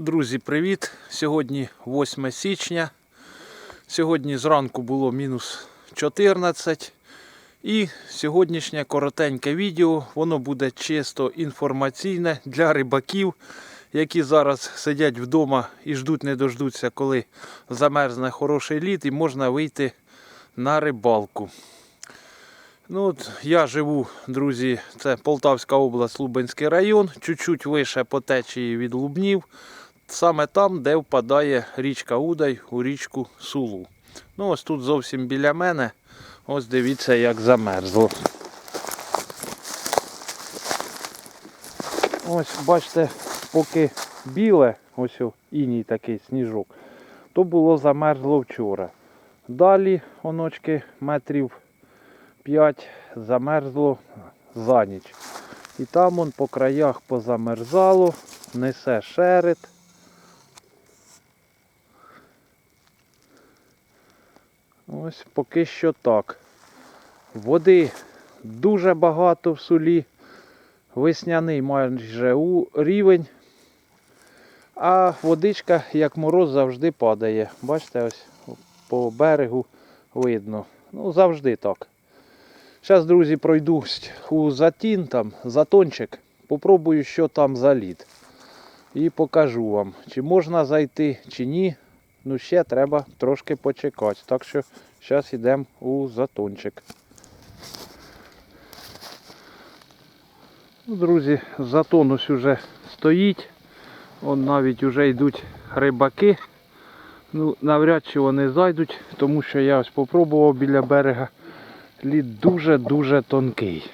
Друзі, привіт! Сьогодні 8 січня. Сьогодні зранку було мінус 14. І сьогоднішнє коротеньке відео, воно буде чисто інформаційне для рибаків, які зараз сидять вдома і ждуть, не дождуться, коли замерзне хороший лід і можна вийти на рибалку. Ну, от я живу, друзі, це Полтавська область, Лубенський район, чуть-чуть вище по течії від Лубнів, саме там, де впадає річка Удай у річку Сулу. Ну, ось тут зовсім біля мене. Ось дивіться, як замерзло. Ось, бачите, поки біле, ось іній такий сніжок, то було замерзло вчора. Далі, оночки, метрів 5 замерзло за ніч. І там он по краях позамерзало, несе шерет. Ось поки що так. Води дуже багато в сулі. Весняний майже у рівень. А водичка, як мороз, завжди падає. Бачите, ось по берегу видно. Ну, завжди так. Зараз, друзі, пройдусь у затін, там, затончик. Попробую, що там за лід. І покажу вам, чи можна зайти, чи ні. Ну, ще треба трошки почекати. Так що зараз йдемо у затончик. Ну, друзі, затон ось уже стоїть. Вон навіть вже йдуть рибаки. Ну, навряд чи вони зайдуть, тому що я ось попробував біля берега. Лід дуже-дуже тонкий.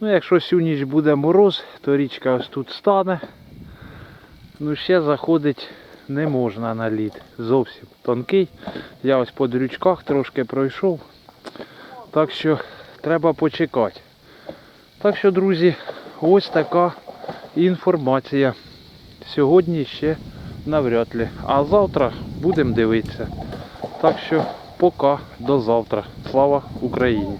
Ну, якщо всю ніч буде мороз, то річка ось тут стане. Ну, ще заходить не можна на лід. Зовсім тонкий. Я ось по дрючках трошки пройшов. Так що треба почекати. Так що, друзі, ось така інформація. Сьогодні ще навряд ли. А завтра будемо дивитися. Так що пока, до завтра. Слава Україні!